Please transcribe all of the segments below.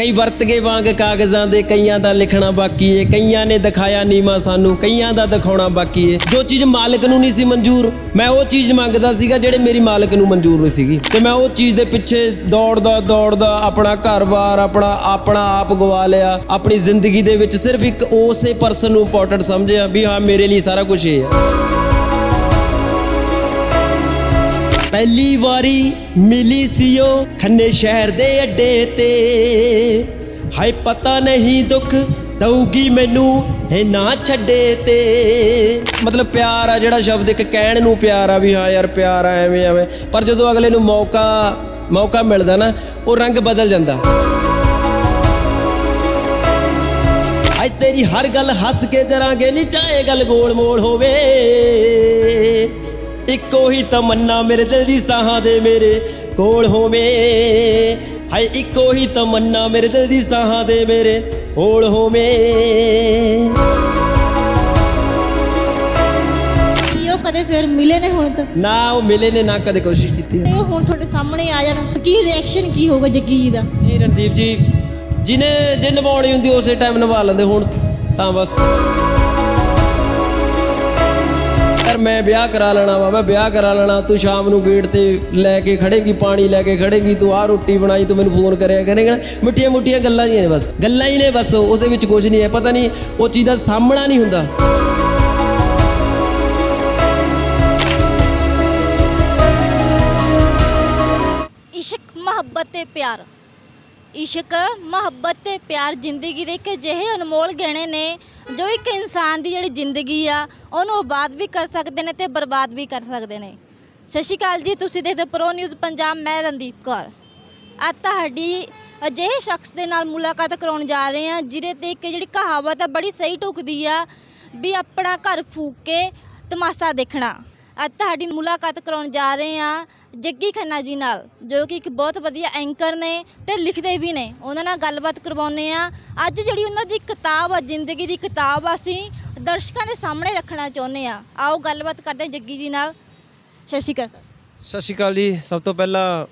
ਕਈ ਵਰਤ ਗਏ ਵਾਂਗ ਕਾਗਜ਼ਾਂ ਦੇ, ਕਈਆਂ ਦਾ ਲਿਖਣਾ ਬਾਕੀ ਏ। ਕਈਆਂ ਨੇ ਦਿਖਾਇਆ ਨੀਮਾ ਸਾਨੂੰ, ਕਈਆਂ ਦਾ ਦਿਖਾਉਣਾ ਬਾਕੀ ਏ। ਜੋ ਚੀਜ਼ ਮਾਲਕ ਨੂੰ ਨਹੀਂ ਸੀ ਮਨਜ਼ੂਰ, ਮੈਂ ਉਹ ਚੀਜ਼ ਮੰਗਦਾ ਸੀਗਾ ਜਿਹੜੇ ਮੇਰੀ ਮਾਲਕ ਨੂੰ ਮਨਜ਼ੂਰ ਨਹੀਂ ਸੀਗੀ। ਤੇ ਮੈਂ ਉਹ ਚੀਜ਼ ਦੇ ਪਿੱਛੇ ਦੌੜਦਾ ਦੌੜਦਾ ਆਪਣਾ ਘਰ-ਬਾਰ, ਆਪਣਾ ਆਪਣਾ ਆਪ ਗਵਾ ਲਿਆ। ਆਪਣੀ ਜ਼ਿੰਦਗੀ ਦੇ ਵਿੱਚ ਸਿਰਫ ਇੱਕ ਉਸੇ ਪਰਸਨ ਨੂੰ ਇੰਪੋਰਟੈਂਟ ਸਮਝਿਆ ਵੀ ਹਾਂ, ਮੇਰੇ ਲਈ ਸਾਰਾ ਕੁਝ ਇਹ ਹੈ ਪਹਿਲੀ ਵਾਰੀ ਮਿਲੀ ਸੀ ਉਹ ਖੰਨੇ ਸ਼ਹਿਰ ਦੇ ਅੱਡੇ ਤੇ। ਹਾਏ, ਪਤਾ ਨਹੀਂ ਦੁੱਖ ਦਊਗੀ ਮੈਨੂੰ ਇਹ ਨਾ ਛੱਡੇ ਤੇ। ਮਤਲਬ ਪਿਆਰ ਆ ਜਿਹੜਾ ਸ਼ਬਦ, ਇੱਕ ਕਹਿਣ ਨੂੰ ਪਿਆਰ ਆ ਵੀ ਹਾਂ ਯਾਰ, ਪਿਆਰ ਆ ਐਵੇਂ ਐਵੇਂ। ਪਰ ਜਦੋਂ ਅਗਲੇ ਨੂੰ ਮੌਕਾ ਮੌਕਾ ਮਿਲਦਾ ਨਾ, ਉਹ ਰੰਗ ਬਦਲ ਜਾਂਦਾ। ਅੱਜ ਤੇਰੀ ਹਰ ਗੱਲ ਹੱਸ ਕੇ ਜਰਾਂਗੇ ਨਹੀਂ ਚਾਹੇ ਗੱਲ ਗੋਲ ਮੋਲ ਹੋਵੇ। ਇੱਕੋ ਹੀ ਤਮੰਨਾ ਮੇਰੇ ਦਿਲ ਦੀ ਸਾਹਾਂ ਦੇ ਮੇਰੇ ਕੋਲ ਹੋਵੇ। ਹਾਏ ਇੱਕੋ ਹੀ ਤਮੰਨਾ ਮੇਰੇ ਦਿਲ ਦੀ ਸਾਹਾਂ ਦੇ ਮੇਰੇ ਕੋਲ ਹੋਵੇ। ਕੀ ਉਹ ਕਦੇ ਫਿਰ ਮਿਲੇ ਨੇ ਹੁਣ ਤੱਕ? ਨਾ ਉਹ ਮਿਲੇ ਨੇ ਨਾ ਕਦੇ ਕੋਸ਼ਿਸ਼ ਕੀਤੀ ਤੇ ਉਹ ਹੁਣ ਤੁਹਾਡੇ ਸਾਹਮਣੇ ਆ ਜਾਣ। ਕੀ ਰਿਐਕਸ਼ਨ ਕੀ ਹੋਊਗਾ ਜੱਗੀ ਜੀ ਦਾ? ਨਹੀਂ ਰਣਦੀਪ ਜੀ ਜਿਹਨੇ ਜੇ ਨਿਭਾਉਣੀ ਹੁੰਦੀ ਉਸੇ ਟਾਈਮ ਨਿਭਾ ਲੈਂਦੇ ਹੁਣ ਤਾਂ ਬਸ। ਯਾਰ ਮੈਂ ਵਿਆਹ ਕਰਾ ਲੈਣਾ ਵਾ, ਮੈਂ ਵਿਆਹ ਕਰਾ ਲੈਣਾ। ਤੂੰ ਸ਼ਾਮ ਨੂੰ ਗੇਟ ਤੇ ਲੈ ਕੇ ਖੜੇਗੀ, ਪਾਣੀ ਲੈ ਕੇ ਖੜੇਗੀ, ਤੂੰ ਆਹ ਰੋਟੀ ਬਣਾਈ, ਤੂੰ ਮੈਨੂੰ ਫੋਨ ਕਰਿਆ ਕਰੇਗਾ ਮਿੱਠੀਆਂ ਮੁੱਠੀਆਂ ਗੱਲਾਂ ਹੀ ਨੇ ਬਸ। ਗੱਲਾਂ ਹੀ ਨੇ ਬਸ, ਉਹਦੇ ਵਿੱਚ ਕੁਝ ਨਹੀਂ ਹੈ, ਪਤਾ ਨਹੀਂ, ਉਹ ਚੀਜ਼ ਦਾ ਸਾਹਮਣਾ ਨਹੀਂ ਹੁੰਦਾ। ਇਸ਼ਕ, ਮੁਹੱਬਤ ਤੇ ਪਿਆਰ। ਇਸ਼ਕ, ਮੁਹੱਬਤ ਤੇ ਪਿਆਰ ਜ਼ਿੰਦਗੀ ਦੇ ਇੱਕ ਅਜਿਹੇ ਅਨਮੋਲ ਗਹਿਣੇ ਨੇ ਜੋ ਇੱਕ ਇਨਸਾਨ ਦੀ ਜਿਹੜੀ ਜ਼ਿੰਦਗੀ ਆ, ਉਹਨੂੰ ਆਬਾਦ ਵੀ ਕਰ ਸਕਦੇ ਨੇ ਤੇ ਬਰਬਾਦ ਵੀ ਕਰ ਸਕਦੇ ਨੇ। ਸਤਿ ਸ਼੍ਰੀ ਅਕਾਲ ਜੀ, ਤੁਸੀਂ ਦੇਖਦੇ ਪ੍ਰੋ ਨਿਊਜ਼ ਪੰਜਾਬ ਮੈਂ ਰਣਦੀਪ ਕੌਰ। ਅੱਜ ਤੁਹਾਡੀ ਅਜਿਹੇ ਸ਼ਖਸ ਦੇ ਨਾਲ ਮੁਲਾਕਾਤ ਕਰਾਉਣ ਜਾ ਰਹੇ ਹਾਂ, ਜਿਹਦੇ ਤੇ ਇੱਕ ਜਿਹੜੀ ਕਹਾਵਤ ਆ, ਬੜੀ ਸਹੀ ਟੁਕਦੀ ਆ, ਵੀ ਆਪਣਾ ਘਰ ਫੂਕ ਕੇ ਤਮਾਸ਼ਾ ਦੇਖਣਾ। ਅੱਜ ਤੁਹਾਡੀ ਮੁਲਾਕਾਤ ਕਰਾਉਣ ਜਾ ਰਹੇ ਹਾਂ ਜੱਗੀ ਖੰਨਾ ਜੀ ਨਾਲ, ਜੋ ਕਿ ਇੱਕ ਬਹੁਤ ਵਧੀਆ ਐਂਕਰ ਨੇ ਤੇ ਲਿਖਦੇ ਵੀ ਨੇ। ਉਹਨਾਂ ਨਾਲ ਗੱਲਬਾਤ ਕਰਵਾਉਂਦੇ ਆ ਅੱਜ ਜਿਹੜੀ ਉਹਨਾਂ ਦੀ ਕਿਤਾਬ ਆ, ਜ਼ਿੰਦਗੀ ਦੀ ਕਿਤਾਬ ਆ, ਅਸੀਂ ਦਰਸ਼ਕਾਂ ਦੇ ਸਾਹਮਣੇ ਰੱਖਣਾ ਚਾਹੁੰਦੇ ਆ ਆਓ ਗੱਲਬਾਤ ਕਰਦੇ ਹਾਂ ਜੱਗੀ ਜੀ ਨਾਲ। ਸਤਿ ਸ਼੍ਰੀ ਅਕਾਲ ਸਰ। ਸਤਿ ਸ਼੍ਰੀ ਅਕਾਲ ਜੀ। ਸਭ ਤੋਂ ਪਹਿਲਾਂ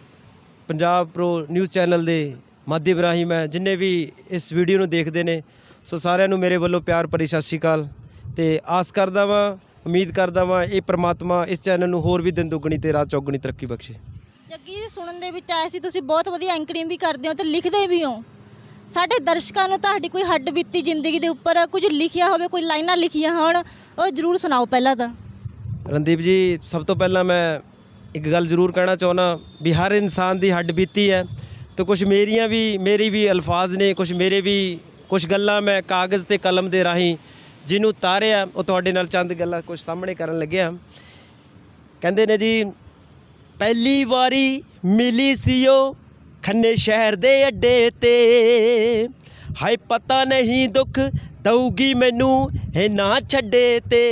ਪੰਜਾਬ ਪ੍ਰੋ ਨਿਊਜ਼ ਚੈਨਲ ਦੇ ਮਾਧਿਅਮ ਰਾਹੀਂ ਮੈਂ ਜਿੰਨੇ ਵੀ ਇਸ ਵੀਡੀਓ ਨੂੰ ਦੇਖਦੇ ਨੇ, ਸੋ ਸਾਰਿਆਂ ਨੂੰ ਮੇਰੇ ਵੱਲੋਂ ਪਿਆਰ ਭਰੀ ਸਤਿ ਸ਼੍ਰੀ ਅਕਾਲ। ਤੇ ਆਸ ਕਰਦਾ ਵਾਂ ਉਮੀਦ ਕਰਦਾ ਵਾਂ ਇਹ ਪ੍ਰਮਾਤਮਾ ਇਸ ਚੈਨਲ ਨੂੰ ਹੋਰ ਵੀ ਦਿਨ ਦੁੱਗਣੀ ਤੇ ਰਾਤ ਚੌਗਣੀ ਤਰੱਕੀ ਬਖਸ਼ੇ। ਜੱਗੀ ਜੀ ਸੁਣਨ ਦੇ ਵਿੱਚ ਆਇਆ ਸੀ ਤੁਸੀਂ ਬਹੁਤ ਵਧੀਆ ਐਂਕਰਿੰਗ ਵੀ ਕਰਦੇ ਹੋ ਤੇ ਲਿਖਦੇ ਵੀ ਹੋ। ਸਾਡੇ ਦਰਸ਼ਕਾਂ ਨੂੰ ਤੁਹਾਡੀ ਕੋਈ ਹੱਡ ਬੀਤੀ ਜ਼ਿੰਦਗੀ ਦੇ ਉੱਪਰ ਕੁਝ ਲਿਖਿਆ ਹੋਵੇ ਕੋਈ ਲਾਈਨਾਂ ਲਿਖੀਆਂ ਹੋਣ ਉਹ ਜਰੂਰ ਸੁਣਾਓ ਪਹਿਲਾਂ ਤਾਂ। ਰਣਦੀਪ ਜੀ ਸਭ ਤੋਂ ਪਹਿਲਾਂ ਮੈਂ ਇੱਕ ਗੱਲ ਜ਼ਰੂਰ ਕਹਿਣਾ ਚਾਹੁੰਦਾ ਵੀ ਹਰ ਇਨਸਾਨ ਦੀ ਹੱਡ ਬੀਤੀ ਹੈ ਤੇ ਕੁਝ ਮੇਰੀਆਂ ਵੀ ਮੇਰੀ ਵੀ ਅਲਫਾਜ਼ ਨੇ ਕੁਝ ਮੇਰੇ ਵੀ ਕੁਝ ਗੱਲਾਂ ਮੈਂ ਕਾਗਜ਼ ਤੇ ਕਲਮ ਦੇ ਰਾਹੀਂ ਜਿਹਨੂੰ ਤਾਰਿਆ, ਉਹ ਤੁਹਾਡੇ ਨਾਲ ਚੰਦ ਗੱਲਾਂ ਕੁਝ ਸਾਹਮਣੇ ਕਰਨ ਲੱਗਿਆ ਕਹਿੰਦੇ ਨੇ ਜੀ, ਪਹਿਲੀ ਵਾਰੀ ਮਿਲੀ ਸੀ ਉਹ ਖੰਨੇ ਸ਼ਹਿਰ ਦੇ ਅੱਡੇ ਤੇ। ਹਾਏ, ਪਤਾ ਨਹੀਂ ਦੁੱਖ ਦਊਗੀ ਮੈਨੂੰ ਇਹ ਨਾ ਛੱਡੇ ਤੇ।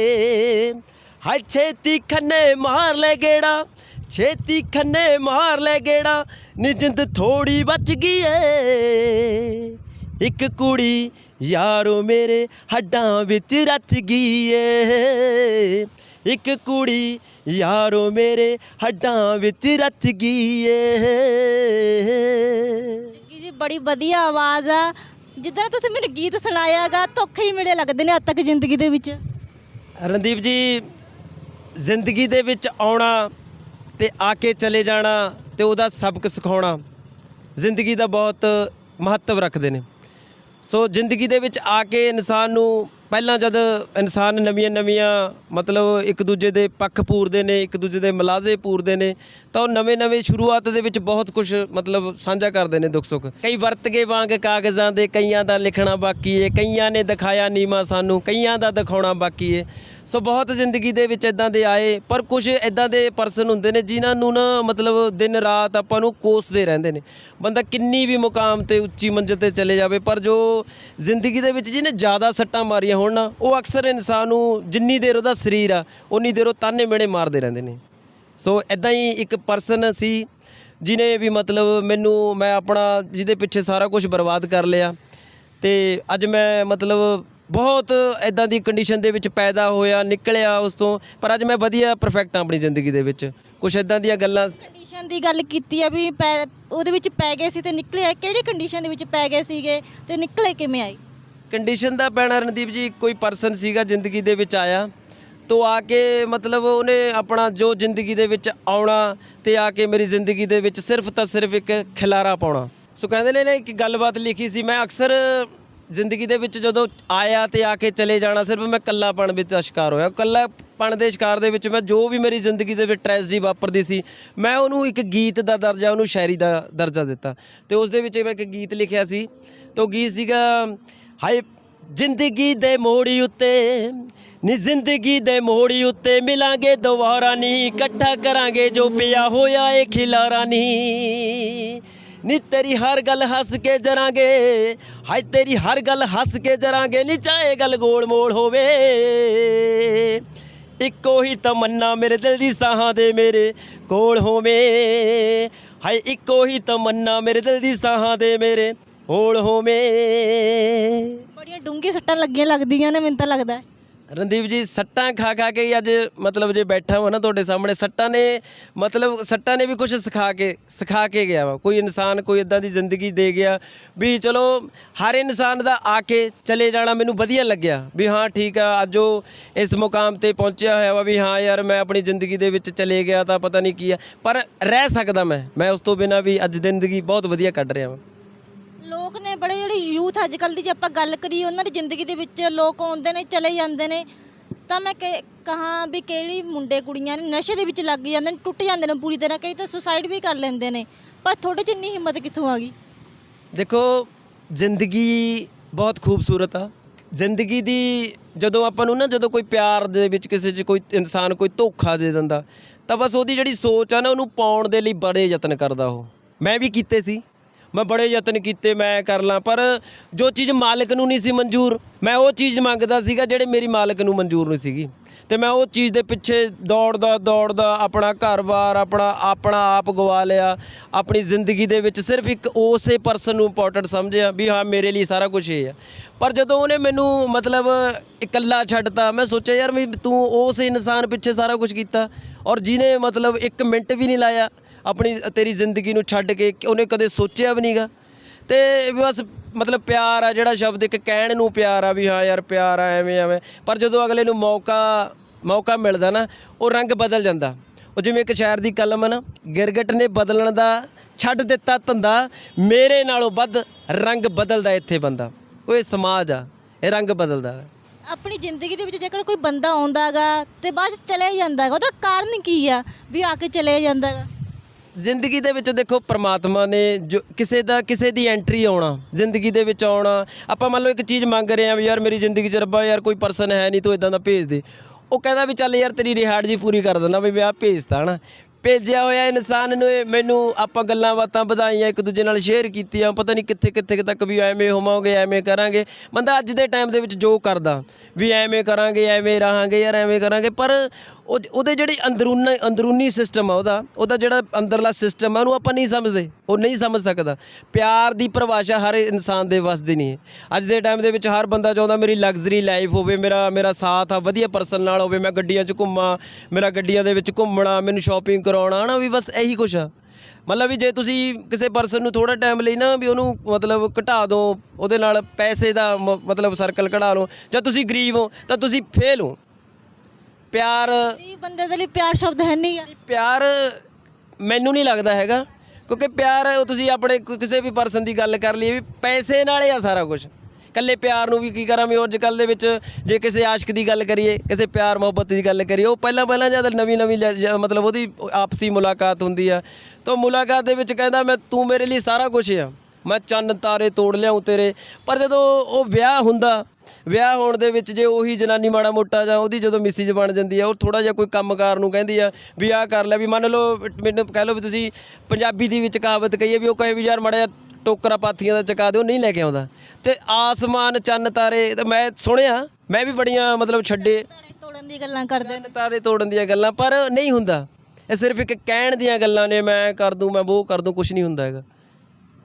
ਹਾਏ, ਛੇਤੀ ਖੰਨੇ ਮਾਰ ਲੈ ਗੇੜਾ, ਛੇਤੀ ਖੰਨੇ ਮਾਰ ਲੈ ਗੇੜਾ ਨੀ ਜਿੰਦ ਥੋੜੀ ਬਚ ਗਈ ਏ। ਇੱਕ ਕੁੜੀ ਯਾਰੋ ਮੇਰੇ ਹੱਡਾਂ ਵਿੱਚ ਰਚ ਗਈ ਏ ਇੱਕ ਕੁੜੀ ਯਾਰੋ ਮੇਰੇ ਹੱਡਾਂ ਵਿੱਚ ਰਚ ਗਈ ਏ ਜੱਗੀ ਜੀ ਬੜੀ ਵਧੀਆ ਆਵਾਜ਼ ਆ। ਜਿੱਦਾਂ ਤੁਸੀਂ ਮੈਨੂੰ ਗੀਤ ਸੁਣਾਇਆਗਾ ਧੋਖੇ ਹੀ ਮਿਲੇ ਲੱਗਦੇ ਨੇ ਅੱਜ ਤੱਕ ਜ਼ਿੰਦਗੀ ਦੇ ਵਿੱਚ। ਰਣਦੀਪ ਜੀ ਜ਼ਿੰਦਗੀ ਦੇ ਵਿੱਚ ਆਉਣਾ ਤੇ ਆ ਕੇ ਚਲੇ ਜਾਣਾ ਤੇ ਉਹਦਾ ਸਬਕ ਸਿਖਾਉਣਾ ਜ਼ਿੰਦਗੀ ਦਾ ਬਹੁਤ ਮਹੱਤਵ ਰੱਖਦੇ ਨੇ। ਸੋ ਜ਼ਿੰਦਗੀ ਦੇ ਵਿੱਚ ਆ ਕੇ ਇਨਸਾਨ ਨੂੰ ਪਹਿਲਾਂ ਜਦ ਇਨਸਾਨ ਨਵੀਆਂ ਨਵੀਆਂ ਮਤਲਬ ਇੱਕ ਦੂਜੇ ਦੇ ਪੱਖ ਪੂਰਦੇ ਨੇ, ਇੱਕ ਦੂਜੇ ਦੇ ਮਲਾਜ਼ੇ ਪੂਰਦੇ ਨੇ, ਤਾਂ ਉਹ ਨਵੇਂ ਨਵੇਂ ਸ਼ੁਰੂਆਤ ਦੇ ਵਿੱਚ ਬਹੁਤ ਕੁਝ ਮਤਲਬ ਸਾਂਝਾ ਕਰਦੇ ਨੇ ਦੁੱਖ ਸੁੱਖ। ਕਈ ਵਰਤ ਗਏ ਵਾਂਗ ਕਾਗਜ਼ਾਂ ਦੇ, ਕਈਆਂ ਦਾ ਲਿਖਣਾ ਬਾਕੀ ਏ, ਕਈਆਂ ਨੇ ਦਿਖਾਇਆ ਨੀਮਾ ਸਾਨੂੰ, ਕਈਆਂ ਦਾ ਦਿਖਾਉਣਾ ਬਾਕੀ ਏ। ਸੋ ਬਹੁਤ ਜ਼ਿੰਦਗੀ ਦੇ ਵਿੱਚ ਇਦਾਂ ਦੇ ਆਏ, ਪਰ ਕੁਝ ਇਦਾਂ ਦੇ ਪਰਸਨ ਹੁੰਦੇ ਨੇ ਜਿਨ੍ਹਾਂ ਨੂੰ ਨਾ ਮਤਲਬ ਦਿਨ ਰਾਤ ਆਪਾਂ ਨੂੰ ਕੋਸਦੇ ਰਹਿੰਦੇ ਨੇ। ਬੰਦਾ ਕਿੰਨੀ ਵੀ ਮੁਕਾਮ ਤੇ ਉੱਚੀ ਮੰਜ਼ਿਲ ਤੇ ਚਲੇ ਜਾਵੇ, ਪਰ ਜੋ ਜ਼ਿੰਦਗੀ ਦੇ ਵਿੱਚ ਜਿਹਨੇ ਜ਼ਿਆਦਾ ਸੱਟਾਂ ਮਾਰੀਆਂ ਹੁਣ ਉਹ ਅਕਸਰ ਇਨਸਾਨ ਨੂੰ ਜਿੰਨੀ ਦੇਰ ਉਹਦਾ ਸਰੀਰ ਆ, ਉਨੀ ਦੇਰ ਉਹ ਤਾਨੇ ਮੇਣੇ ਮਾਰਦੇ ਰਹਿੰਦੇ ਨੇ। ਸੋ ਇਦਾਂ ਹੀ ਇੱਕ ਪਰਸਨ ਸੀ ਜਿਨੇ ਵੀ ਮਤਲਬ ਮੈਨੂੰ, ਮੈਂ ਆਪਣਾ ਜਿਹਦੇ ਪਿੱਛੇ ਸਾਰਾ ਕੁਝ ਬਰਬਾਦ ਕਰ ਲਿਆ ਤੇ ਅੱਜ ਮੈਂ ਮਤਲਬ ਬਹੁਤ ਐਦਾਂ ਦੀ ਕੰਡੀਸ਼ਨ ਦੇ ਵਿੱਚ ਪੈਦਾ ਹੋਇਆ, ਨਿਕਲਿਆ ਉਸ ਤੋਂ, ਪਰ ਅੱਜ ਮੈਂ ਵਧੀਆ ਪਰਫੈਕਟ ਹਾਂ ਆਪਣੀ ਜ਼ਿੰਦਗੀ ਦੇ ਵਿੱਚ। ਕੁਝ ਐਦਾਂ ਦੀਆਂ ਗੱਲਾਂ ਕੰਡੀਸ਼ਨ ਦੀ ਗੱਲ ਕੀਤੀ ਆ ਵੀ ਪੈ- ਉਹਦੇ ਵਿੱਚ ਪੈ ਗਏ ਸੀ ਤੇ ਨਿਕਲੇ ਆ। ਕਿਹੜੀ ਕੰਡੀਸ਼ਨ ਦੇ ਵਿੱਚ ਪੈ ਗਏ ਸੀਗੇ ਤੇ ਨਿਕਲੇ ਕਿਵੇਂ ਆਏ? ਕੰਡੀਸ਼ਨ ਦਾ ਪੈਣਾ ਰਣਦੀਪ ਜੀ, ਕੋਈ ਪਰਸਨ ਸੀਗਾ ਜ਼ਿੰਦਗੀ ਦੇ ਵਿੱਚ ਆਇਆ, ਤੋ ਆ ਕੇ ਮਤਲਬ ਉਹਨੇ ਆਪਣਾ ਜੋ ਜ਼ਿੰਦਗੀ ਦੇ ਵਿੱਚ ਆਉਣਾ ਤੇ ਆ ਕੇ ਮੇਰੀ ਜ਼ਿੰਦਗੀ ਦੇ ਵਿੱਚ ਸਿਰਫ ਤਾਂ ਸਿਰਫ ਇੱਕ ਖਿਲਾਰਾ ਪਾਉਣਾ। ਸੋ ਕਹਿੰਦੇ ਨੇ ਨਾ, ਇੱਕ ਗੱਲਬਾਤ ਲਿਖੀ ਸੀ, ਮੈਂ ਅਕਸਰ ਜ਼ਿੰਦਗੀ ਦੇ ਵਿੱਚ ਜਦੋਂ ਆਇਆ ਤੇ ਆ ਕੇ ਚਲੇ ਜਾਣਾ, ਸਿਰਫ ਮੈਂ ਕੱਲਾਪਣ ਵਿੱਚ ਦਾ ਸ਼ਿਕਾਰ ਹੋਇਆ। ਕੱਲਾਪਣ ਦੇ ਸ਼ਿਕਾਰ ਦੇ ਵਿੱਚ ਮੈਂ ਜੋ ਵੀ ਮੇਰੀ ਜ਼ਿੰਦਗੀ ਦੇ ਵਿੱਚ ਟ੍ਰੈਜਡੀ ਵਾਪਰਦੀ ਸੀ, ਮੈਂ ਉਹਨੂੰ ਇੱਕ ਗੀਤ ਦਾ ਦਰਜਾ, ਉਹਨੂੰ ਸ਼ਾਇਰੀ ਦਾ ਦਰਜਾ ਦਿੱਤਾ। ਤੇ ਉਸ ਦੇ ਵਿੱਚ ਮੈਂ ਇੱਕ ਗੀਤ ਲਿਖਿਆ ਸੀ, ਤੇ ਉਹ ਗੀਤ ਸੀਗਾ ਹਾਏ, ਜ਼ਿੰਦਗੀ ਦੇ ਮੋੜੀ ਉੱਤੇ, ਨੀ ਜ਼ਿੰਦਗੀ ਦੇ ਮੋੜੀ ਉੱਤੇ ਮਿਲਾਂਗੇ ਦੁਬਾਰਾ ਨਹੀਂ ਇਕੱਠਾ ਕਰਾਂਗੇ ਜੋ ਪਿਆ ਹੋਇਆ ਏ ਖਿਲਾਰਾ ਨਹੀਂ ਨੀ ਤੇਰੀ ਹਰ ਗੱਲ ਹੱਸ ਕੇ ਜਰਾਂਗੇ, ਹਾਏ, ਤੇਰੀ ਹਰ ਗੱਲ ਹੱਸ ਕੇ ਜਰਾਂਗੇ, ਨੀ ਚਾਹੇ ਗੱਲ ਗੋਲ ਮੋਲ ਹੋਵੇ। ਇੱਕੋ ਹੀ ਤਮੰਨਾ ਮੇਰੇ ਦਿਲ ਦੀ ਸਾਹਾਂ ਦੇ ਮੇਰੇ ਕੋਲ ਹੋਵੇ, ਹਾਏ, ਇੱਕੋ ਹੀ ਤਮੰਨਾ ਮੇਰੇ ਦਿਲ ਦੀ ਸਾਹਾਂ ਦੇ ਮੇਰੇ ਕੋਲ ਹੋਵੇ। ਬੜੀਆਂ ਡੂੰਘੀ ਸੱਟਾਂ ਲੱਗੀਆਂ ਲੱਗਦੀਆਂ ਨੇ ਮੈਨੂੰ ਤਾਂ ਲੱਗਦਾ ਹੈ। ਰਣਦੀਪ ਜੀ ਸੱਟਾਂ ਖਾ ਖਾ ਕੇ ਹੀ ਅੱਜ ਮਤਲਬ ਜੇ ਬੈਠਾ ਹਾਂ ਨਾ ਤੁਹਾਡੇ ਸਾਹਮਣੇ ਸੱਟਾਂ ਨੇ ਮਤਲਬ ਸੱਟਾਂ ਨੇ ਵੀ ਕੁਝ ਸਿਖਾ ਕੇ ਸਿਖਾ ਕੇ ਗਿਆ ਵਾ। ਕੋਈ ਇਨਸਾਨ ਕੋਈ ਇਦਾਂ ਦੀ ਜ਼ਿੰਦਗੀ ਦੇ ਗਿਆ ਵੀ ਚਲੋ ਹਰ ਇਨਸਾਨ ਦਾ ਆ ਕੇ ਚਲੇ ਜਾਣਾ ਮੈਨੂੰ ਵਧੀਆ ਲੱਗਿਆ ਵੀ ਹਾਂ ਠੀਕ ਆ ਅੱਜ ਉਹ ਇਸ ਮੁਕਾਮ ਤੇ ਪਹੁੰਚਿਆ ਹੋਇਆ ਵਾ ਵੀ ਹਾਂ ਯਾਰ ਮੈਂ ਆਪਣੀ ਜ਼ਿੰਦਗੀ ਦੇ ਵਿੱਚ ਚਲੇ ਗਿਆ ਤਾਂ ਪਤਾ ਨਹੀਂ ਕੀ ਆ। ਪਰ ਰਹਿ ਸਕਦਾ ਮੈਂ ਮੈਂ ਉਸ ਤੋਂ ਬਿਨਾ ਵੀ ਅੱਜ ਜ਼ਿੰਦਗੀ ਬਹੁਤ ਵਧੀਆ ਕੱਢ ਰਿਹਾ ਵਾਂ। ਲੋਕ ਨੇ ਬੜੇ ਜਿਹੜੇ ਯੂਥ ਅੱਜ ਕੱਲ ਦੀ ਜੇ ਆਪਾਂ ਗੱਲ ਕਰੀਏ, ਉਹਨਾਂ ਦੀ ਜ਼ਿੰਦਗੀ ਦੇ ਵਿੱਚ ਲੋਕ ਆਉਂਦੇ ਨੇ, ਚਲੇ ਜਾਂਦੇ ਨੇ। ਤਾਂ ਮੈਂ ਕਿ- ਕਹਾਂ ਵੀ ਕਿਹੜੀ ਮੁੰਡੇ ਕੁੜੀਆਂ ਨੇ ਨਸ਼ੇ ਦੇ ਵਿੱਚ ਲੱਗ ਜਾਂਦੇ ਨੇ, ਟੁੱਟ ਜਾਂਦੇ ਨੇ ਪੂਰੀ ਤਰ੍ਹਾਂ, ਕਈ ਤਾਂ ਸੁਸਾਈਡ ਵੀ ਕਰ ਲੈਂਦੇ ਨੇ। ਪਰ ਤੁਹਾਡੇ 'ਚ ਇੰਨੀ ਹਿੰਮਤ ਕਿੱਥੋਂ ਆ ਗਈ? ਦੇਖੋ, ਜ਼ਿੰਦਗੀ ਬਹੁਤ ਖੂਬਸੂਰਤ ਆ। ਜ਼ਿੰਦਗੀ ਦੀ ਜਦੋਂ ਆਪਾਂ ਨੂੰ ਨਾ, ਜਦੋਂ ਕੋਈ ਪਿਆਰ ਦੇ ਵਿੱਚ ਕਿਸੇ 'ਚ ਕੋਈ ਇਨਸਾਨ ਕੋਈ ਧੋਖਾ ਦੇ ਦਿੰਦਾ, ਤਾਂ ਬਸ ਉਹਦੀ ਜਿਹੜੀ ਸੋਚ ਆ ਨਾ, ਉਹਨੂੰ ਪਾਉਣ ਦੇ ਲਈ ਬੜੇ ਯਤਨ ਕਰਦਾ ਉਹ। ਮੈਂ ਵੀ ਕੀਤੇ ਸੀ। ਮੈਂ ਬੜੇ ਯਤਨ ਕੀਤੇ, ਮੈਂ ਕਰ ਲਾਂ, ਪਰ ਜੋ ਚੀਜ਼ ਮਾਲਕ ਨੂੰ ਨਹੀਂ ਸੀ ਮਨਜ਼ੂਰ, ਮੈਂ ਉਹ ਚੀਜ਼ ਮੰਗਦਾ ਸੀਗਾ ਜਿਹੜੇ ਮੇਰੀ ਮਾਲਕ ਨੂੰ ਮਨਜ਼ੂਰ ਨਹੀਂ ਸੀਗੀ। ਤੇ ਮੈਂ ਉਹ ਚੀਜ਼ ਦੇ ਪਿੱਛੇ ਦੌੜਦਾ ਦੌੜਦਾ ਆਪਣਾ ਘਰ-ਬਾਰ, ਆਪਣਾ ਆਪਣਾ ਆਪ ਗਵਾ ਲਿਆ। ਆਪਣੀ ਜ਼ਿੰਦਗੀ ਦੇ ਵਿੱਚ ਸਿਰਫ ਇੱਕ ਉਸੇ ਪਰਸਨ ਨੂੰ ਇੰਪੋਰਟੈਂਟ ਸਮਝਿਆ ਵੀ ਹਾਂ, ਮੇਰੇ ਲਈ ਸਾਰਾ ਕੁਝ ਇਹ ਆ। ਪਰ ਜਦੋਂ ਉਹਨੇ ਮੈਨੂੰ ਮਤਲਬ ਇਕੱਲਾ ਛੱਡਤਾ, ਮੈਂ ਸੋਚਿਆ ਯਾਰ ਵੀ ਤੂੰ ਉਸ ਇਨਸਾਨ ਪਿੱਛੇ ਸਾਰਾ ਕੁਝ ਕੀਤਾ ਔਰ ਜਿਹਨੇ ਮਤਲਬ ਇੱਕ ਮਿੰਟ ਵੀ ਨਹੀਂ ਲਾਇਆ ਆਪਣੀ ਤੇਰੀ ਜ਼ਿੰਦਗੀ ਨੂੰ ਛੱਡ ਕੇ ਉਹਨੇ ਕਦੇ ਸੋਚਿਆ ਵੀ ਨਹੀਂਗਾ ਤੇ ਵੀ ਬਸ ਮਤਲਬ ਪਿਆਰ ਆ ਜਿਹੜਾ ਸ਼ਬਦ, ਇੱਕ ਕਹਿਣ ਨੂੰ ਪਿਆਰ ਆ ਵੀ ਹਾਂ ਯਾਰ ਪਿਆਰ ਆ, ਐਵੇਂ ਐਵੇਂ। ਪਰ ਜਦੋਂ ਅਗਲੇ ਨੂੰ ਮੌਕਾ ਮੌਕਾ ਮਿਲਦਾ ਨਾ, ਉਹ ਰੰਗ ਬਦਲ ਜਾਂਦਾ। ਉਹ ਜਿਵੇਂ ਇੱਕ ਸ਼ਾਇਰ ਦੀ ਕਲਮ ਹੈ ਨਾ, ਗਿਰਗਟ ਨੇ ਬਦਲਣ ਦਾ ਛੱਡ ਦਿੱਤਾ ਧੰਦਾ, ਮੇਰੇ ਨਾਲੋਂ ਵੱਧ ਰੰਗ ਬਦਲਦਾ ਇੱਥੇ ਬੰਦਾ। ਕੋਈ ਸਮਾਜ ਆ, ਇਹ ਰੰਗ ਬਦਲਦਾ। ਆਪਣੀ ਜ਼ਿੰਦਗੀ ਦੇ ਵਿੱਚ ਜੇਕਰ ਕੋਈ ਬੰਦਾ ਆਉਂਦਾਗਾ ਤੇ ਬਾਅਦ 'ਚ ਚਲੇ ਜਾਂਦਾਗਾ ਉਹਦਾ ਕਾਰਨ ਕੀ ਆ ਵੀ ਆ ਕੇ ਚਲੇ ਜਾਂਦਾਗਾ ਜ਼ਿੰਦਗੀ ਦੇ ਵਿੱਚ ਦੇਖੋ ਪ੍ਰਮਾਤਮਾ ਨੇ ਜੋ ਕਿਸੇ ਦਾ ਕਿਸੇ ਦੀ ਐਂਟਰੀ ਆਉਣਾ, ਜ਼ਿੰਦਗੀ ਦੇ ਵਿੱਚ ਆਉਣਾ। ਆਪਾਂ ਮੰਨ ਲਓ ਇੱਕ ਚੀਜ਼ ਮੰਗ ਰਹੇ ਆ ਵੀ ਯਾਰ ਮੇਰੀ ਜ਼ਿੰਦਗੀ 'ਚ ਰੱਬਾ ਯਾਰ ਕੋਈ ਪਰਸਨ ਹੈ ਨਹੀਂ, ਤੂੰ ਇਦਾਂ ਦਾ ਭੇਜ ਦੇ। ਉਹ ਕਹਿੰਦਾ ਵੀ ਚੱਲ ਯਾਰ ਤੇਰੀ ਰਿਹਾੜ ਜੀ ਪੂਰੀ ਕਰ ਦਿੰਦਾ ਵੀ ਵਿਆਹ ਭੇਜਤਾ ਹਨਾ। ਭੇਜਿਆ ਹੋਇਆ ਇਨਸਾਨ ਨੂੰ ਇਹ ਮੈਨੂੰ ਆਪਾਂ ਗੱਲਾਂ ਬਾਤਾਂ ਵਧਾਈਆਂ, ਇੱਕ ਦੂਜੇ ਨਾਲ ਸ਼ੇਅਰ ਕੀਤੀਆਂ। ਪਤਾ ਨਹੀਂ ਕਿੱਥੇ ਕਿੱਥੇ ਤੱਕ ਵੀ ਐਵੇਂ ਹੋਵਾਂਗੇ, ਐਵੇਂ ਕਰਾਂਗੇ। ਬੰਦਾ ਅੱਜ ਦੇ ਟਾਈਮ ਦੇ ਵਿੱਚ ਜੋ ਕਰਦਾ, ਵੀ ਐਵੇਂ ਕਰਾਂਗੇ, ਐਵੇਂ ਰਹਾਂਗੇ ਯਾਰ, ਐਵੇਂ ਕਰਾਂਗੇ। ਪਰ ਉਹ, ਉਹਦੇ ਜਿਹੜੀ ਅੰਦਰੂਨੀ ਅੰਦਰੂਨੀ ਸਿਸਟਮ ਆ ਉਹਦਾ ਉਹਦਾ ਜਿਹੜਾ ਅੰਦਰਲਾ ਸਿਸਟਮ ਆ, ਉਹਨੂੰ ਆਪਾਂ ਨਹੀਂ ਸਮਝਦੇ। ਉਹ ਨਹੀਂ ਸਮਝ ਸਕਦਾ। ਪਿਆਰ ਦੀ ਪਰਿਭਾਸ਼ਾ ਹਰ ਇਨਸਾਨ ਦੇ ਵੱਸ ਦੀ ਨਹੀਂ ਹੈ। ਅੱਜ ਦੇ ਟਾਈਮ ਦੇ ਵਿੱਚ ਹਰ ਬੰਦਾ ਚਾਹੁੰਦਾ, ਮੇਰੀ ਲਗਜ਼ਰੀ ਲਾਈਫ ਹੋਵੇ, ਮੇਰਾ ਮੇਰਾ ਸਾਥ ਆ, ਵਧੀਆ ਪਰਸਨ ਨਾਲ ਹੋਵੇ, ਮੈਂ ਗੱਡੀਆਂ 'ਚ ਘੁੰਮਾਂ, ਮੇਰਾ ਗੱਡੀਆਂ ਦੇ ਵਿੱਚ ਘੁੰਮਣਾ, ਮੈਨੂੰ ਸ਼ਾਪਿੰਗ ਕਰਾਉਣਾ ਹਨਾ ਵੀ ਬਸ ਇਹੀ ਕੁਛ। ਆ ਮਤਲਬ ਵੀ ਜੇ ਤੁਸੀਂ ਕਿਸੇ ਪਰਸਨ ਨੂੰ ਥੋੜਾ ਟਾਈਮ ਲਈ ਨਾ ਵੀ ਉਹਨੂੰ ਮਤਲਬ ਘਟਾ ਦਿਓ ਉਹਦੇ ਨਾਲ ਪੈਸੇ ਦਾ ਮ- ਮਤਲਬ ਸਰਕਲ ਕਢਾ ਲਓ ਜਾਂ ਤੁਸੀਂ ਗਰੀਬ ਹੋ ਤਾਂ ਤੁਸੀਂ ਫੇਲ ਹੋ। ਪਿਆਰ ਇਹ ਬੰਦੇ ਦੇ ਲਈ ਪਿਆਰ ਸ਼ਬਦ ਹੈ ਨਹੀਂ ਆ ਪਿਆਰ ਮੈਨੂੰ ਨਹੀਂ ਲੱਗਦਾ ਹੈਗਾ ਕਿਉਂਕਿ ਪਿਆਰ ਉਹ ਤੁਸੀਂ ਆਪਣੇ ਕੋਈ ਕਿਸੇ ਵੀ ਪਰਸਨ ਦੀ ਗੱਲ ਕਰ ਲਈਏ ਵੀ ਪੈਸੇ ਨਾਲ ਹੀ ਆ ਸਾਰਾ ਕੁਝ ਕੱਲੇ ਪਿਆਰ ਨੂੰ ਵੀ ਕੀ ਕਰਾਂ ਵੀ ਅੱਜ ਕੱਲ ਦੇ ਵਿੱਚ? ਜੇ ਕਿਸੇ ਆਸ਼ਿਕ ਦੀ ਗੱਲ ਕਰੀਏ, ਕਿਸੇ ਪਿਆਰ ਮੁਹੱਬਤ ਦੀ ਗੱਲ ਕਰੀਏ, ਉਹ ਪਹਿਲਾਂ ਪਹਿਲਾਂ ਜਦ ਨਵੀਂ ਨਵੀਂ ਲੈ- ਜ- ਮਤਲਬ ਉਹਦੀ ਆਪਸੀ ਮੁਲਾਕਾਤ ਹੁੰਦੀ ਆ। ਤਾਂ ਮੁਲਾਕਾਤ ਦੇ ਵਿੱਚ ਕਹਿੰਦਾ, ਮੈਂ, ਤੂੰ ਮੇਰੇ ਲਈ ਸਾਰਾ ਕੁਝ ਆ। ਮੈਂ ਚੰਨ ਤਾਰੇ ਤੋੜ ਲਿਆਉਂ ਤੇਰੇ। ਪਰ ਜਦੋਂ ਉਹ ਵਿਆਹ ਹੁੰਦਾ, ਵਿਆਹ ਹੋਣ ਦੇ ਵਿੱਚ ਜੇ ਉਹੀ ਜਨਾਨੀ ਮਾੜਾ ਮੋਟਾ ਜਾਂ ਉਹਦੀ ਜਦੋਂ ਮਿਸਿਜ ਬਣ ਜਾਂਦੀ ਆ, ਉਹ ਥੋੜਾ ਜਿਹਾ ਕੋਈ ਕੰਮਕਾਰ ਨੂੰ ਕਹਿੰਦੀ ਆ ਵੀ ਆਹ ਕਰ ਲੈ ਵੀ ਮੰਨ ਲਓ, ਮੈਨੂੰ ਕਹਿ ਲਓ ਵੀ ਤੁਸੀਂ ਪੰਜਾਬੀ ਦੀ ਵਿੱਚ ਕਹਾਵਤ ਕਹੀਏ ਵੀ ਉਹ ਕਹੇ ਵੀ ਯਾਰ ਮਾੜਾ ਜਿਹਾ ਟੋਕਰਾ ਪਾਥੀਆਂ ਦਾ ਚਕਾ ਦਿਓ ਨਹੀਂ ਲੈ ਕੇ ਆਉਂਦਾ। ਤੇ ਆਸਮਾਨ ਚੰਨ ਤਾਰੇ ਤੇ ਮੈਂ ਸੁਣਿਆ ਮੈਂ ਵੀ ਬੜੀਆਂ ਮਤਲਬ ਛੱਡੇ। ਤਾੜੇ ਤੋੜਨ ਦੀ ਗੱਲਾਂ ਕਰਦੇ ਨੇ। ਤਾਰੇ ਤੋੜਨ ਦੀਆਂ ਗੱਲਾਂ ਪਰ ਨਹੀਂ ਹੁੰਦਾ। ਇਹ ਸਿਰਫ ਇੱਕ ਕਹਿਣ ਦੀਆਂ ਗੱਲਾਂ ਨੇ ਮੈਂ ਕਰ ਦੂੰ ਮੈਂ ਉਹ ਕਰ ਦੂੰ ਕੁਝ ਨਹੀਂ ਹੁੰਦਾ ਹੈਗਾ।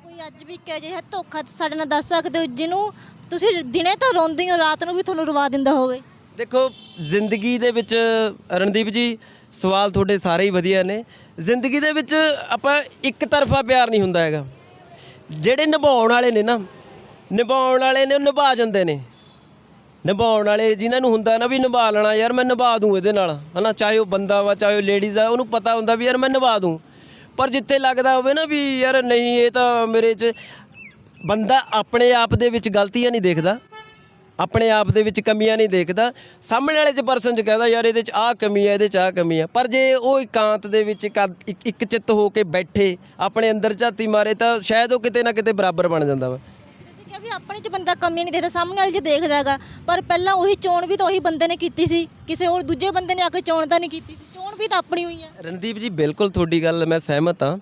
ਕੋਈ ਅੱਜ ਵੀ ਕਿ ਅਜਿਹਾ ਧੋਖਾ ਸਾਡੇ ਨਾਲ ਦੱਸ ਸਕਦੇ ਹੋ ਜਿਹਨੂੰ ਤੁਸੀਂ ਦਿਨੇ ਤਾਂ ਰੋਂਦੇ ਹੋ ਰਾਤ ਨੂੰ ਵੀ ਤੁਹਾਨੂੰ ਰਵਾ ਦਿੰਦਾ ਹੋਵੇ। ਦੇਖੋ ਜ਼ਿੰਦਗੀ ਦੇ ਵਿੱਚ ਰਣਦੀਪ ਜੀ ਸਵਾਲ ਤੁਹਾਡੇ ਸਾਰੇ ਹੀ ਵਧੀਆ ਨੇ। ਜ਼ਿੰਦਗੀ ਦੇ ਵਿੱਚ ਆਪਾਂ ਇੱਕ ਤਰਫਾ ਪਿਆਰ ਨਹੀਂ ਹੁੰਦਾ ਹੈਗਾ। ਜਿਹੜੇ ਨਿਭਾਉਣ ਵਾਲੇ ਨੇ ਨਾ, ਨਿਭਾਉਣ ਵਾਲੇ ਨੇ, ਉਹ ਨਿਭਾ ਜਾਂਦੇ ਨੇ। ਨਿਭਾਉਣ ਵਾਲੇ ਜਿਨ੍ਹਾਂ ਨੂੰ ਹੁੰਦਾ ਨਾ ਵੀ ਨਿਭਾ ਲੈਣਾ, ਯਾਰ ਮੈਂ ਨਿਭਾ ਦੂੰ ਇਹਦੇ ਨਾਲ, ਹਨਾ? ਚਾਹੇ ਉਹ ਬੰਦਾ ਵਾ, ਚਾਹੇ ਉਹ ਲੇਡੀਜ਼ ਆ, ਉਹਨੂੰ ਪਤਾ ਹੁੰਦਾ ਵੀ ਯਾਰ ਮੈਂ ਨਿਭਾ ਦੂੰ। ਪਰ ਜਿੱਥੇ ਲੱਗਦਾ ਹੋਵੇ ਨਾ ਵੀ ਯਾਰ ਨਹੀਂ, ਇਹ ਤਾਂ ਮੇਰੇ 'ਚ ਬੰਦਾ ਆਪਣੇ ਆਪ ਦੇ ਵਿੱਚ ਗਲਤੀਆਂ ਨਹੀਂ ਦੇਖਦਾ। ਆਪਣੇ ਆਪ ਦੇ ਵਿੱਚ ਕਮੀਆਂ ਨਹੀਂ ਦੇਖਦਾ। ਸਾਹਮਣੇ ਵਾਲੇ ਚ ਪਰਸਨ ਚ ਕਹਿੰਦਾ ਯਾਰ ਇਹਦੇ ਚ ਆਹ ਕਮੀ ਹੈ ਇਹਦੇ ਚ ਆਹ ਕਮੀ ਹੈ ਪਰ ਜੇ ਉਹ ਇਕਾਂਤ ਦੇ ਵਿੱਚ ਇੱਕ ਚਿੱਤ ਹੋ ਕੇ ਬੈਠੇ ਆਪਣੇ ਅੰਦਰ ਝਾਤੀ ਮਾਰੇ ਤਾਂ ਸ਼ਾਇਦ ਉਹ ਕਿਤੇ ਨਾ ਕਿਤੇ ਬਰਾਬਰ ਬਣ ਜਾਂਦਾ ਵਾ। ਤੁਸੀਂ ਕਿਹਾ ਵੀ ਆਪਣੇ 'ਚ ਬੰਦਾ ਕਮੀ ਨਹੀਂ ਦੇਖਦਾ ਸਾਹਮਣੇ ਵਾਲੇ 'ਚ ਦੇਖਦਾ ਹੈਗਾ ਪਰ ਪਹਿਲਾਂ ਉਹੀ ਚੋਣ ਵੀ ਤਾਂ ਉਹੀ ਬੰਦੇ ਨੇ ਕੀਤੀ ਸੀ। ਕਿਸੇ ਹੋਰ ਦੂਜੇ ਬੰਦੇ ਨੇ ਆ ਕੇ ਚੋਣ ਤਾਂ ਨਹੀਂ ਕੀਤੀ ਸੀ। ਚੋਣ ਵੀ ਤਾਂ ਆਪਣੀ ਹੋਈ ਆ। ਰਣਦੀਪ ਜੀ ਬਿਲਕੁਲ ਤੁਹਾਡੀ ਗੱਲ ਮੈਂ ਸਹਿਮਤ ਹਾਂ।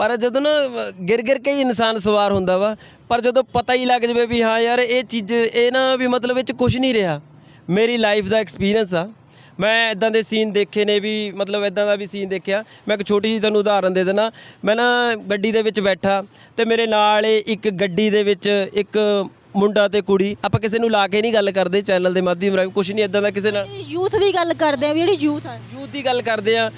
ਪਰ ਜਦੋਂ ਨਾ ਗਿਰ ਗਿਰ ਕੇ ਹੀ ਇਨਸਾਨ ਸਵਾਰ ਹੁੰਦਾ ਵਾ ਪਰ ਜਦੋਂ ਪਤਾ ਹੀ ਲੱਗ ਜਵੇ ਵੀ ਹਾਂ ਯਾਰ ਇਹ ਚੀਜ਼ ਇਹ ਨਾ ਵੀ ਮਤਲਬ ਇਹ ਚ ਕੁਝ ਨਹੀਂ ਰਿਹਾ। ਮੇਰੀ ਲਾਈਫ ਦਾ ਐਕਸਪੀਰੀਅੰਸ ਆ। ਮੈਂ ਇਦਾਂ ਦੇ ਸੀਨ ਦੇਖੇ ਨੇ ਵੀ ਮਤਲਬ ਇਦਾਂ ਦਾ ਵੀ ਸੀਨ ਦੇਖਿਆ। ਮੈਂ ਇੱਕ ਛੋਟੀ ਜਿਹੀ ਤੁਹਾਨੂੰ ਉਦਾਹਰਨ ਦੇ ਦੇਣਾ ਮੈਂ ਨਾ ਗੱਡੀ ਦੇ ਵਿੱਚ ਬੈਠਾ ਤੇ ਮੇਰੇ ਨਾਲ ਇੱਕ ਗੱਡੀ ਦੇ ਵਿੱਚ ਇੱਕ ਮੁੰਡਾ ਤੇ ਕੁੜੀ ਆਪਾਂ ਕਿਸੇ ਨੂੰ ਲਾ ਕੇ ਨਹੀਂ ਗੱਲ ਕਰਦੇ ਚੈਨਲ ਦੇ ਮਾਧਿਅਮ ਰਾਹੀਂ ਕੁਝ ਨਹੀਂ ਇਦਾਂ ਦਾ ਕਿਸੇ ਨਾਲ ਯੂਥ ਦੀ ਗੱਲ ਕਰਦੇ ਆ ਵੀ ਜਿਹੜੀ ਯੂਥ ਆ। ਯੂਥ ਦੀ ਗੱਲ ਕਰਦੇ ਆ।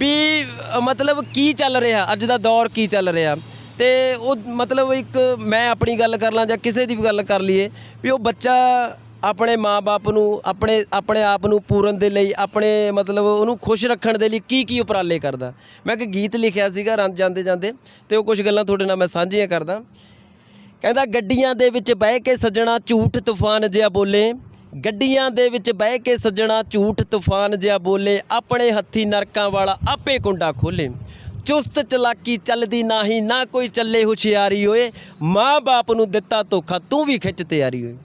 ਵੀ ਅ, ਮਤਲਬ ਕੀ ਚੱਲ ਰਿਹਾ? ਅੱਜ ਦਾ ਦੌਰ ਕੀ ਚੱਲ ਰਿਹਾ? ਤੇ ਉਹ ਮਤਲਬ ਇੱਕ ਮੈਂ ਆਪਣੀ ਗੱਲ ਕਰ ਲਾਂ ਜਾਂ ਕਿਸੇ ਦੀ ਵੀ ਗੱਲ ਕਰ ਲਈਏ ਵੀ ਉਹ ਬੱਚਾ ਆਪਣੇ ਮਾਪੇ ਨੂੰ ਆਪਣੇ ਆਪਣੇ ਆਪ ਨੂੰ ਪੂਰਨ ਦੇ ਲਈ ਆਪਣੇ ਮਤਲਬ ਉਹਨੂੰ ਖੁਸ਼ ਰੱਖਣ ਦੇ ਲਈ ਕੀ ਕੀ ਉਪਰਾਲੇ ਕਰਦਾ? ਮੈਂ ਇੱਕ ਗੀਤ ਲਿਖਿਆ ਸੀਗਾ ਰਾਂ ਜਾਂਦੇ ਜਾਂਦੇ ਤੇ ਉਹ ਕੁਝ ਗੱਲਾਂ ਤੁਹਾਡੇ ਨਾਲ ਮੈਂ ਸਾਂਝੀਆਂ ਕਰਦਾ। ਕਹਿੰਦਾ ਗੱਡੀਆਂ ਦੇ ਵਿੱਚ ਬਹਿ ਕੇ ਸੱਜਣਾ ਝੂਠ ਤੂਫਾਨ ਜਿਹਾ ਬੋਲੇ ਗੱਡੀਆਂ ਦੇ ਵਿੱਚ ਬਹਿ ਕੇ ਸੱਜਣਾ ਝੂਠ ਤੂਫਾਨ ਜਿਹਾ ਬੋਲੇ ਆਪਣੇ ਹੱਥੀ ਨਰਕਾਂ ਵਾਲਾ ਆਪੇ ਕੁੰਡਾ ਖੋਲੇ। ਚੁਸਤ ਚਲਾਕੀ ਚੱਲਦੀ ਨਹੀਂ ਨਾ ਕੋਈ ਚੱਲੇ ਹੁਸ਼ਿਆਰੀ ਓਏ। ਮਾਂ-ਬਾਪ ਨੂੰ ਦਿੱਤਾ ਧੋਖਾ ਤੂੰ ਵੀ ਖਿੱਚ ਤਿਆਰੀ ਓਏ।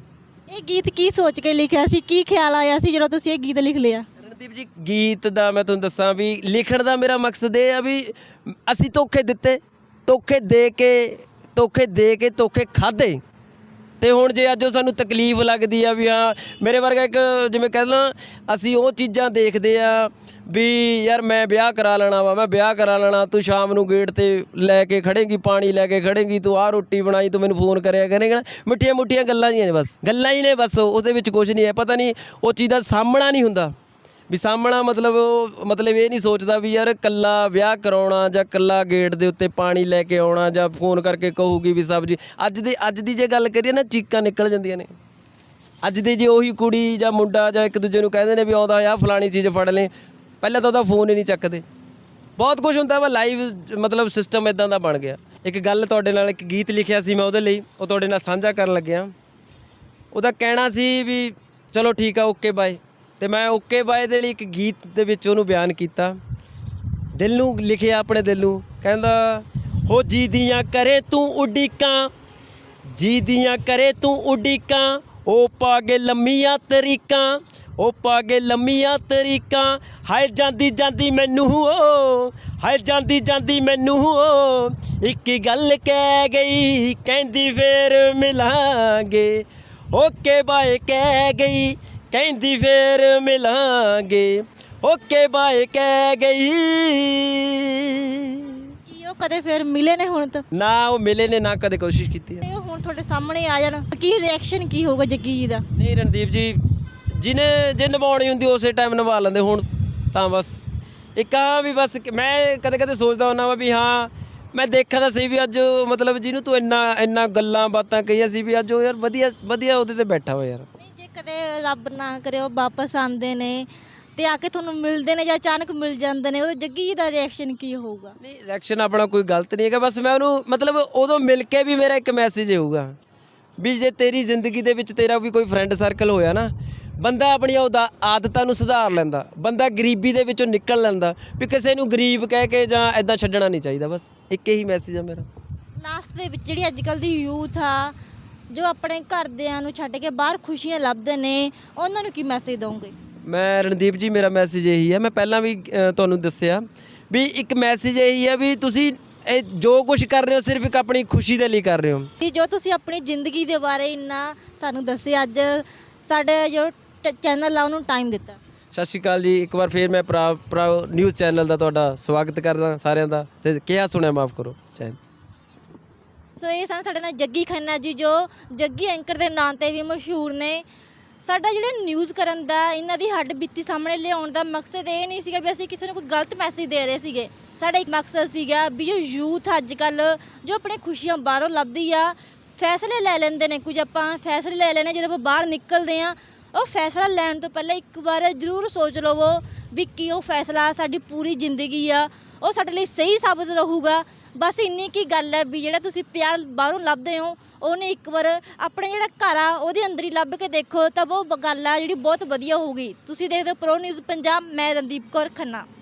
ਇਹ ਗੀਤ ਕੀ ਸੋਚ ਕੇ ਲਿਖਿਆ ਸੀ? ਕੀ ਖਿਆਲ ਆਇਆ ਸੀ ਜਦੋਂ ਤੁਸੀਂ ਇਹ ਗੀਤ ਲਿਖ ਲਿਆ? ਰਣਦੀਪ ਜੀ ਗੀਤ ਦਾ ਮੈਂ ਤੁਹਾਨੂੰ ਦੱਸਾਂ ਵੀ ਲਿਖਣ ਦਾ ਮੇਰਾ ਮਕਸਦ ਇਹ ਆ ਵੀ ਅਸੀਂ ਧੋਖੇ ਦਿੱਤੇ ਧੋਖੇ ਦੇ ਕੇ ਧੋਖੇ ਦੇ ਕੇ ਧੋਖੇ ਖਾਦੇ ਤੇ ਹੁਣ ਜੇ ਅੱਜ ਉਹ ਸਾਨੂੰ ਤਕਲੀਫ ਲੱਗਦੀ ਆ ਵੀ ਹਾਂ, ਮੇਰੇ ਵਰਗਾ ਇੱਕ ਜਿਵੇਂ ਕਹਿ ਕਹਿੰਦਾ ਅਸੀਂ ਉਹ ਚੀਜ਼ਾਂ ਦੇਖਦੇ ਆ ਵੀ ਯਾਰ ਮੈਂ ਵਿਆਹ ਕਰਾ ਲੈਣਾ ਵਾ, ਮੈਂ ਵਿਆਹ ਕਰਾ ਲੈਣਾ, ਤੂੰ ਸ਼ਾਮ ਨੂੰ ਗੇਟ ਤੇ ਲੈ ਕੇ ਖੜੇਂਗੀ, ਪਾਣੀ ਲੈ ਕੇ ਖੜੇਗੀ, ਤੂੰ ਆਹ ਰੋਟੀ ਬਣਾਈ, ਤੂੰ ਮੈਨੂੰ ਫੋਨ ਕਰਿਆ ਕਰੇਗਾ ਮਿੱਠੀਆਂ ਮੁੱਠੀਆਂ ਗੱਲਾਂ ਹੀ ਨੇ ਬਸ। ਗੱਲਾਂ ਹੀ ਨੇ ਬਸ, ਉਹਦੇ ਵਿੱਚ ਕੁਝ ਨਹੀਂ ਹੈ, ਪਤਾ ਨਹੀਂ, ਉਹ ਚੀਜ਼ ਦਾ ਸਾਹਮਣਾ ਨਹੀਂ ਹੁੰਦਾ। ਵੀ ਸਾਹਮਣਾ ਮਤਲਬ ਉਹ ਮਤਲਬ ਇਹ ਨਹੀਂ ਸੋਚਦਾ ਵੀ ਯਾਰ ਕੱਲਾ ਵਿਆਹ ਕਰਾਉਣਾ ਜਾਂ ਕੱਲਾ ਗੇਟ ਦੇ ਉੱਤੇ ਪਾਣੀ ਲੈ ਕੇ ਆਉਣਾ ਜਾਂ ਫੋਨ ਕਰਕੇ ਕਹੂਗੀ ਵੀ ਸਬਜੀ। ਅੱਜ ਦੀ ਅੱਜ ਦੀ ਜੇ ਗੱਲ ਕਰੀਏ ਨਾ, ਚੀਕਾਂ ਨਿਕਲ ਜਾਂਦੀਆਂ ਨੇ। ਅੱਜ ਦੇ ਜੇ ਉਹੀ ਕੁੜੀ ਜਾਂ ਮੁੰਡਾ ਜਾਂ ਇੱਕ ਦੂਜੇ ਨੂੰ ਕਹਿੰਦੇ ਨੇ ਵੀ ਆਉਂਦਾ ਆ, ਫਲਾਣੀ ਚੀਜ਼ ਫੜ ਲੈ। ਪਹਿਲਾਂ ਤਾਂ ਉਹਦਾ ਫੋਨ ਹੀ ਨਹੀਂ ਚੱਕਦੇ। ਬਹੁਤ ਕੁਝ ਹੁੰਦਾ ਵਾ ਲਾਈਵ ਮਤਲਬ ਸਿਸਟਮ ਇਦਾਂ ਦਾ ਬਣ ਗਿਆ। ਇੱਕ ਗੱਲ ਤੁਹਾਡੇ ਨਾਲ ਇੱਕ ਗੀਤ ਲਿਖਿਆ ਸੀ ਮੈਂ ਉਹਦੇ ਲਈ, ਉਹ ਤੁਹਾਡੇ ਨਾਲ ਸਾਂਝਾ ਕਰਨ ਲੱਗਿਆ। ਉਹਦਾ ਕਹਿਣਾ ਸੀ ਵੀ ਚਲੋ ਠੀਕ ਆ ਓਕੇ ਬਾਏ ਤੇ ਮੈਂ ਓਕੇ ਬਾਏ ਦੇ ਲਈ ਇੱਕ ਗੀਤ ਦੇ ਵਿੱਚ ਉਹਨੂੰ ਬਿਆਨ ਕੀਤਾ। ਦਿਲ ਨੂੰ ਲਿਖਿਆ ਆਪਣੇ ਦਿਲ ਨੂੰ, ਕਹਿੰਦਾ, ਹੋ ਜੀ ਦੀਆਂ ਕਰੇ ਤੂੰ ਉਡੀਕਾਂ, ਜੀ ਦੀਆਂ ਕਰੇ ਤੂੰ ਉਡੀਕਾਂ ਉਹ ਪਾਗੇ ਲੰਮੀਆਂ ਤਰੀਕਾਂ ਉਹ ਪਾਗੇ ਲੰਮੀਆਂ ਤਰੀਕਾਂ, ਹਾਏ ਜਾਂਦੀ ਜਾਂਦੀ ਮੈਨੂੰ, ਓ, ਹਾਏ ਜਾਂਦੀ ਜਾਂਦੀ ਮੈਨੂੰ, ਓ, ਇੱਕ ਗੱਲ ਕਹਿ ਗਈ, ਕਹਿੰਦੀ ਫੇਰ ਮਿਲਾਂਗੇ, ਓਕੇ ਬਾਏ ਕਹਿ ਗਈ ਕਹਿੰਦੀ ਫੇਰ ਮਿਲਾਂਗੇ। ਓਕੇ ਬਾਏ ਕਹਿ ਗਈ। ਕੀ ਉਹ ਕਦੇ ਫਿਰ ਮਿਲੇ ਨੇ ਹੁਣ ਤੱਕ ਨਾ ਉਹ ਮਿਲੇ ਨੇ ਨਾ ਕਦੇ ਕੋਸ਼ਿਸ਼ ਕੀਤੀ ਹੈ। ਤੇ ਉਹ ਹੁਣ ਤੁਹਾਡੇ ਸਾਹਮਣੇ ਆ ਜਾਣ। ਕੀ ਰਿਐਕਸ਼ਨ ਕੀ ਹੋਊਗਾ ਜੱਗੀ ਜੀ ਦਾ? ਨਹੀਂ ਰਣਦੀਪ ਜੀ ਜਿਹਨੇ ਜੇ ਨਿਭਾਉਣੀ ਹੁੰਦੀ ਉਸੇ ਟਾਈਮ ਨਿਭਾ ਲੈਂਦੇ ਹੁਣ ਤਾਂ ਬਸ। ਇੱਕ ਆ ਵੀ ਬਸ ਕਿ ਮੈਂ ਕਦੇ ਕਦੇ ਸੋਚਦਾ ਹੁੰਦਾ ਵਾ ਵੀ ਹਾਂ ਮੈਂ ਦੇਖਿਆ ਤਾਂ ਸਹੀ ਵੀ ਅੱਜ ਉਹ ਮਤਲਬ ਜਿਹਨੂੰ ਤੂੰ ਇੰਨਾ ਇੰਨਾ ਗੱਲਾਂ ਬਾਤਾਂ ਕਹੀਆਂ ਸੀ ਵੀ ਅੱਜ ਉਹ ਯਾਰ ਵਧੀਆ ਵਧੀਆ ਉਹਦੇ ਤੇ ਬੈਠਾ ਹੋਇਆ ਯਾਰ। ਨਹੀਂ ਕਦੇ ਰੱਬ ਨਾ ਕਰੇ ਉਹ ਵਾਪਸ ਆਉਂਦੇ ਨੇ ਤੇ ਆ ਕੇ ਤੁਹਾਨੂੰ ਮਿਲਦੇ ਨੇ ਜਾਂ ਅਚਾਨਕ ਮਿਲ ਜਾਂਦੇ ਨੇ ਉਹ ਜੱਗੀ ਜੀ ਦਾ ਰਿਐਕਸ਼ਨ ਕੀ ਹੋਊਗਾ? ਨਹੀਂ ਰਿਐਕਸ਼ਨ ਆਪਣਾ ਕੋਈ ਗਲਤ ਨਹੀਂ ਹੈਗਾ ਬਸ ਮੈਂ ਉਹਨੂੰ ਮਤਲਬ ਉਦੋਂ ਮਿਲ ਕੇ ਵੀ ਮੇਰਾ ਇੱਕ ਮੈਸੇਜ ਹੋਊਗਾ ਵੀ ਜੇ ਤੇਰੀ ਜ਼ਿੰਦਗੀ ਦੇ ਵਿੱਚ ਤੇਰਾ ਵੀ ਕੋਈ ਫਰੈਂਡ ਸਰਕਲ ਹੋਇਆ ਨਾ ਬੰਦਾ ਆਪਣੀਆਂ ਉਹਦਾ ਆਦਤਾਂ ਨੂੰ ਸੁਧਾਰ ਲੈਂਦਾ ਬੰਦਾ ਗਰੀਬੀ ਦੇ ਵਿੱਚੋਂ ਨਿਕਲ ਲੈਂਦਾ ਵੀ ਕਿਸੇ ਨੂੰ ਗਰੀਬ ਕਹਿ ਕੇ ਜਾਂ ਐਦਾਂ ਛੱਡਣਾ ਨਹੀਂ ਚਾਹੀਦਾ ਬਸ ਇੱਕ ਹੀ ਮੈਸੇਜ ਆ ਮੇਰਾ। ਲਾਸਟ ਦੇ ਵਿੱਚ ਜਿਹੜੀ ਅੱਜ ਕੱਲ ਦੀ ਯੂਥ ਆ ਜੋ ਆਪਣੇ ਘਰਦਿਆਂ ਨੂੰ ਛੱਡ ਕੇ ਬਾਹਰ ਖੁਸ਼ੀਆਂ ਲੱਭਦੇ ਨੇ ਉਹਨਾਂ ਨੂੰ ਕੀ ਮੈਸੇਜ ਦਵੋਗੇ? ਮੈਂ ਰਣਦੀਪ ਜੀ ਮੇਰਾ ਮੈਸੇਜ ਇਹੀ ਹੈ। ਮੈਂ ਪਹਿਲਾਂ ਵੀ ਅ, ਤੁਹਾਨੂੰ ਦੱਸਿਆ ਵੀ ਇੱਕ ਮੈਸੇਜ ਇਹੀ ਹੈ ਵੀ ਤੁਸੀਂ ਇਹ ਜੋ ਕੁਝ ਕਰ ਰਹੇ ਹੋ ਸਿਰਫ ਇੱਕ ਆਪਣੀ ਖੁਸ਼ੀ ਦੇ ਲਈ ਕਰ ਰਹੇ ਹੋ। ਕਿ ਜੋ ਤੁਸੀਂ ਆਪਣੀ ਜ਼ਿੰਦਗੀ ਦੇ ਬਾਰੇ ਇੰਨਾ ਸਾਨੂੰ ਦੱਸਿਆ ਅੱਜ ਸਾਡੇ ਜੋ ਚੈਨਲ ਆ ਉਹਨੂੰ ਟਾਈਮ ਦਿੱਤਾ। ਸਤਿ ਸ਼੍ਰੀ ਅਕਾਲ ਜੀ। ਇੱਕ ਵਾਰ ਫੇਰ ਮੈਂ ਪ੍ਰਾ ਪ੍ਰਾ ਨਿਊਜ਼ ਚੈਨਲ ਦਾ ਤੁਹਾਡਾ ਸਵਾਗਤ ਕਰਦਾ ਸਾਰਿਆਂ ਦਾ। ਤੇ ਕਿਹਾ ਸੁਣਿਆ ਮਾਫ ਕਰੋ। ਜੈ ਹਿੰਦ। ਸੋ ਇਹ ਸਨ ਸਾਡੇ ਨਾਲ ਜੱਗੀ ਖੰਨਾ ਜੀ ਜੋ ਜੱਗੀ ਐਂਕਰ ਦੇ ਨਾਂ ਤੇ ਵੀ ਮਸ਼ਹੂਰ ਨੇ। ਸਾਡਾ ਜਿਹੜਾ ਨਿਊਜ਼ ਕਰਨ ਦਾ, ਇਹਨਾਂ ਦੀ ਹੱਡ ਬੀਤੀ ਸਾਹਮਣੇ ਲਿਆਉਣ ਦਾ ਮਕਸਦ ਇਹ ਨਹੀਂ ਸੀਗਾ ਵੀ ਅਸੀਂ ਕਿਸੇ ਨੂੰ ਕੋਈ ਗਲਤ ਮੈਸੇਜ ਦੇ ਰਹੇ ਸੀਗੇ। ਸਾਡਾ ਇੱਕ ਮਕਸਦ ਸੀਗਾ ਵੀ ਜੋ ਯੂਥ ਅੱਜ ਕੱਲ ਜੋ ਆਪਣੇ ਖੁਸ਼ੀਆਂ ਬਾਹਰੋਂ ਲੱਭਦੀ ਆ, ਫੈਸਲੇ ਲੈ ਲੈਂਦੇ ਨੇ। ਕੁਝ ਆਪਾਂ ਫੈਸਲੇ ਲੈ ਲੈਣੇ ਜਦੋਂ ਆਪਾਂ ਬਾਹਰ ਨਿਕਲਦੇ ਆ ਉਹ ਫੈਸਲਾ ਲੈਣ ਤੋਂ ਪਹਿਲਾਂ ਇੱਕ ਵਾਰ ਜ਼ਰੂਰ ਸੋਚ ਲਵੋ ਵੀ ਕੀ ਉਹ ਫੈਸਲਾ ਸਾਡੀ ਪੂਰੀ ਜ਼ਿੰਦਗੀ ਆ, ਉਹ ਸਾਡੇ ਲਈ ਸਹੀ ਸਾਬਤ ਰਹੂਗਾ। ਬਸ ਇੰਨੀ ਕੀ ਗੱਲ ਹੈ ਵੀ ਜਿਹੜਾ ਤੁਸੀਂ ਪਿਆਰ ਬਾਹਰੋਂ ਲੱਭਦੇ ਹੋ, ਉਹਨੇ ਇੱਕ ਵਾਰ ਆਪਣੇ ਜਿਹੜਾ ਘਰ ਆ, ਉਹਦੇ ਅੰਦਰ ਹੀ ਲੱਭ ਕੇ ਦੇਖੋ, ਤਾਂ ਉਹ ਗੱਲ ਆ ਜਿਹੜੀ ਬਹੁਤ ਵਧੀਆ ਹੋਊਗੀ। ਤੁਸੀਂ ਦੇਖਦੇ ਹੋ ਪ੍ਰੋ ਨਿਊਜ਼ ਪੰਜਾਬ, ਮੈਂ ਰਣਦੀਪ ਕੌਰ ਖੰਨਾ।